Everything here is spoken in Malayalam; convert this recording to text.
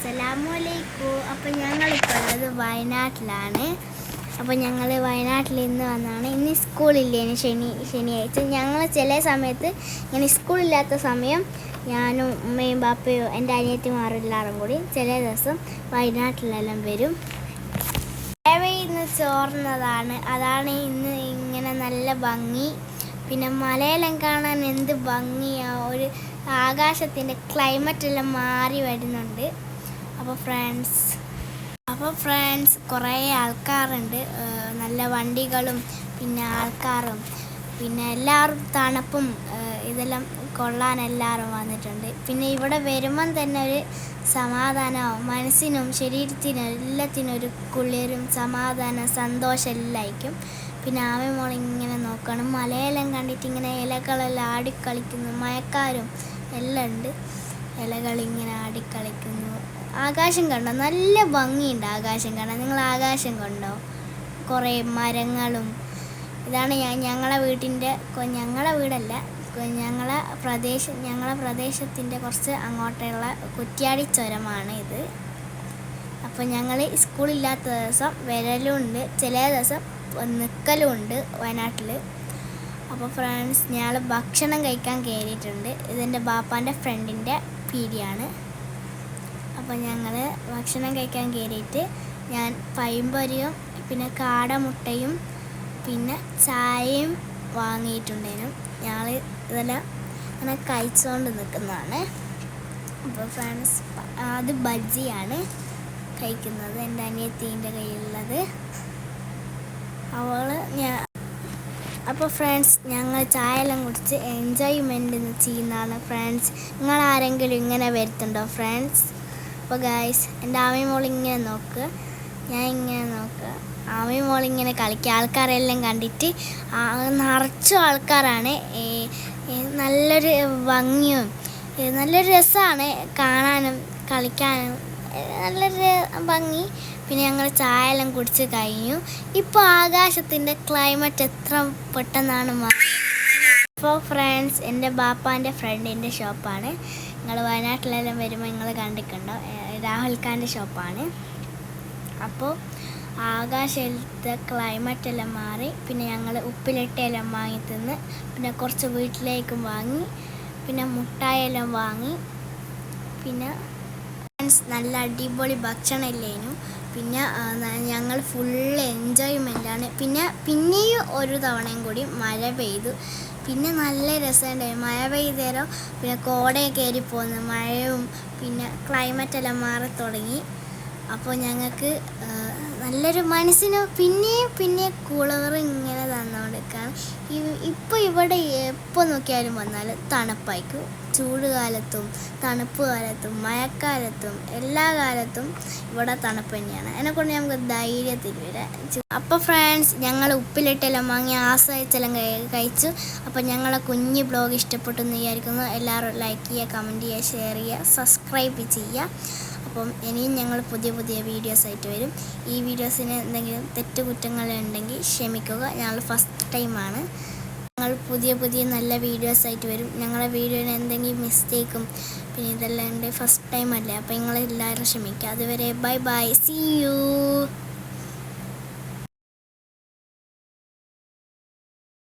അസ്സലാമലൈക്കും അപ്പോൾ ഞങ്ങളിപ്പോൾ ഉള്ളത് വയനാട്ടിലാണ്. അപ്പോൾ ഞങ്ങൾ വയനാട്ടിൽ നിന്ന് വന്നാണ്. ഇന്ന് സ്കൂളില്ലേ? ശനി ശനിയാഴ്ച. ഞങ്ങൾ ചില സമയത്ത് ഇങ്ങനെ സ്കൂളില്ലാത്ത സമയം ഞാനും ഉമ്മയും ബാപ്പയും എന്റെ അനിയത്തിമാരും എല്ലാവരും കൂടി ചില ദിവസം വയനാട്ടിലെല്ലാം വരും. ഇന്ന് ചോർന്നതാണ്. അതാണ് ഇന്ന് ഇങ്ങനെ നല്ല ഭംഗി. പിന്നെ മലയെല്ലാം കാണാൻ എന്ത് ഭംഗിയാ. ഒരു ആകാശത്തിന്റെ ക്ലൈമറ്റ് എല്ലാം മാറി വരുന്നുണ്ട്. അപ്പോൾ ഫ്രണ്ട്സ് അപ്പോൾ ഫ്രണ്ട്സ് കുറേ ആൾക്കാരുണ്ട്. നല്ല വണ്ടികളും പിന്നെ ആൾക്കാരും പിന്നെ എല്ലാവരും തണുപ്പും ഇതെല്ലാം കൊള്ളാൻ എല്ലാവരും വന്നിട്ടുണ്ട്. പിന്നെ ഇവിടെ വരുമ്പം തന്നെ ഒരു സമാധാനവും മനസ്സിനും ശരീരത്തിനും എല്ലാത്തിനും ഒരു കുളിരും സമാധാനം സന്തോഷം എല്ലായിരിക്കും പിന്നെ ആമി ഇങ്ങനെ നോക്കണം. മലയെല്ലാം കണ്ടിട്ട് ഇങ്ങനെ ഇലകളെല്ലാം ആടിക്കളിക്കുന്നു മയക്കാരും എല്ലാം ഉണ്ട്. ഇലകൾ ഇങ്ങനെ ആടിക്കളിക്കുന്നു. ആകാശം കണ്ടോ? നല്ല ഭംഗിയുണ്ട് ആകാശം കണ്ടോ നിങ്ങൾ ആകാശം കണ്ടോ? കുറേ മരങ്ങളും. ഇതാണ് ഞാൻ ഞങ്ങളെ വീട്ടിന്റെ ഞങ്ങളെ വീടല്ല. ഞങ്ങളെ പ്രദേശം ഞങ്ങളെ പ്രദേശത്തിന്റെ കുറച്ച് അങ്ങോട്ടുള്ള കുറ്റ്യാടി ചുരമാണ് ഇത്. അപ്പോൾ ഞങ്ങൾ സ്കൂളില്ലാത്ത ദിവസം വരലുണ്ട്. ചില ദിവസം നിൽക്കലുമുണ്ട് വയനാട്ടിൽ. അപ്പോൾ ഫ്രണ്ട്സ് ഞങ്ങൾ ഭക്ഷണം കഴിക്കാൻ കയറിയിട്ടുണ്ട്. ഇതെന്റെ ബാപ്പാന്റെ ഫ്രണ്ടിന്റെ പീടിയാണ്. അപ്പോൾ ഞങ്ങൾ ഭക്ഷണം കഴിക്കാൻ കയറിയിട്ട് ഞാൻ പഴംപൊരിയും പിന്നെ കാടമുട്ടയും പിന്നെ ചായയും വാങ്ങിയിട്ടുണ്ടായിരുന്നു. ഞങ്ങൾ ഇതെല്ലാം ഇങ്ങനെ കഴിച്ചുകൊണ്ട് നിൽക്കുന്നതാണ് അപ്പോൾ ഫ്രണ്ട്സ് അത് ബജ്ജിയാണ് കഴിക്കുന്നത്. എന്റെ അനിയത്തീന്റെ കയ്യിലുള്ളത്. അവൾ ഞാൻ അപ്പോൾ ഫ്രണ്ട്സ് ഞങ്ങൾ ചായ എല്ലാം കുടിച്ച് എൻജോയ്മെന്റ് ചെയ്യുന്നതാണ് ഫ്രണ്ട്സ്. നിങ്ങൾ ആരെങ്കിലും ഇങ്ങനെ വരുത്തുണ്ടോ ഫ്രണ്ട്സ്? അപ്പോൾ ഗായ്സ് എന്റെ ആമി മോൾ ഇങ്ങനെ നോക്ക്. ഞാൻ ഇങ്ങനെ നോക്കുക ആമി മോൾ ഇങ്ങനെ കളിക്കുക. ആൾക്കാരെല്ലാം കണ്ടിട്ട് നിറച്ചും ആൾക്കാരാണ്. നല്ലൊരു ഭംഗിയും നല്ലൊരു രസമാണ് കാണാനും കളിക്കാനും. നല്ലൊരു ഭംഗി. പിന്നെ ഞങ്ങൾ ചായ എല്ലാം കുടിച്ച് കഴിഞ്ഞു. ഇപ്പോൾ ആകാശത്തിന്റെ ക്ലൈമറ്റ് എത്ര പെട്ടെന്നാണ് മാറി. അപ്പോൾ ഫ്രണ്ട്സ് എന്റെ ബാപ്പാന്റെ ഫ്രണ്ടിന്റെ ഷോപ്പാണ് നിങ്ങൾ വയനാട്ടിലെല്ലാം വരുമ്പോൾ നിങ്ങൾ കണ്ടിട്ടുണ്ടോ? രാഹുൽ ഖാന്റെ ഷോപ്പാണ് അപ്പോൾ ആകാശത്തെ ക്ലൈമറ്റ് എല്ലാം മാറി. പിന്നെ ഞങ്ങൾ ഉപ്പിലിട്ടയെല്ലാം വാങ്ങി തിന്ന്. പിന്നെ കുറച്ച് വീട്ടിലേക്കും വാങ്ങി. പിന്നെ മുട്ടായി എല്ലാം വാങ്ങി. പിന്നെ ഫ്രണ്ട്സ് നല്ല അടിപൊളി ഭക്ഷണം ഇല്ലേനു. പിന്നെ ഞങ്ങൾ ഫുള്ള് എൻജോയ്മെന്റാണ് പിന്നെ പിന്നെയും ഒരു തവണയും കൂടി മഴ പെയ്തു. പിന്നെ നല്ല രസമുണ്ടായി മഴ പെയ്തേരോ പിന്നെ കോടയൊക്കെ കയറി പോകുന്നു മഴയും പിന്നെ ക്ലൈമറ്റ് എല്ലാം മാറി തുടങ്ങി അപ്പോൾ ഞങ്ങൾക്ക് നല്ലൊരു മനസ്സിന് പിന്നെയും പിന്നെ കൂളവർ ഇങ്ങനെ തന്നുകൊടുക്കാണ് ഇപ്പോൾ ഇവിടെ എപ്പോൾ നോക്കിയാലും വന്നാൽ തണുപ്പായിരിക്കും. ചൂട് കാലത്തും തണുപ്പ് കാലത്തും മഴക്കാലത്തും എല്ലാ കാലത്തും ഇവിടെ തണുപ്പ് തന്നെയാണ്. അതിനെക്കൊണ്ട് നമുക്ക് ധൈര്യത്തിൽ വരാം. അപ്പോൾ ഫ്രണ്ട്സ് ഞങ്ങൾ ഉപ്പിലിട്ടെല്ലാം വാങ്ങി ആശ്രയിച്ചെല്ലാം കഴി- കഴിച്ചു. അപ്പോൾ ഞങ്ങളെ കുഞ്ഞ് ബ്ലോഗ് ഇഷ്ടപ്പെട്ടു എന്ന് വിചാരിക്കുന്നു. എല്ലാവരും ലൈക്ക് ചെയ്യുക കമന്റ് ചെയ്യുക ഷെയർ ചെയ്യുക സബ്സ്ക്രൈബ് ചെയ്യുക. അപ്പം ഇനിയും ഞങ്ങൾ പുതിയ പുതിയ വീഡിയോസ് ആയിട്ട് വരും. ഈ വീഡിയോസിന് എന്തെങ്കിലും തെറ്റുകുറ്റങ്ങളുണ്ടെങ്കിൽ ക്ഷമിക്കുക. ഞങ്ങൾ ഫസ്റ്റ് ടൈമാണ് ഞങ്ങൾ പുതിയ പുതിയ നല്ല വീഡിയോസ് ആയിട്ട് വരും. ഞങ്ങളുടെ വീഡിയോയിൽ എന്തെങ്കിലും മിസ്റ്റേക്കും പിന്നെ ഇതെല്ലാം ഉണ്ട്. ഫസ്റ്റ് ടൈം അല്ലേ? അപ്പോൾ നിങ്ങളെല്ലാവരും ക്ഷമിക്കുക. അതുവരെ ബൈ ബൈ സി യു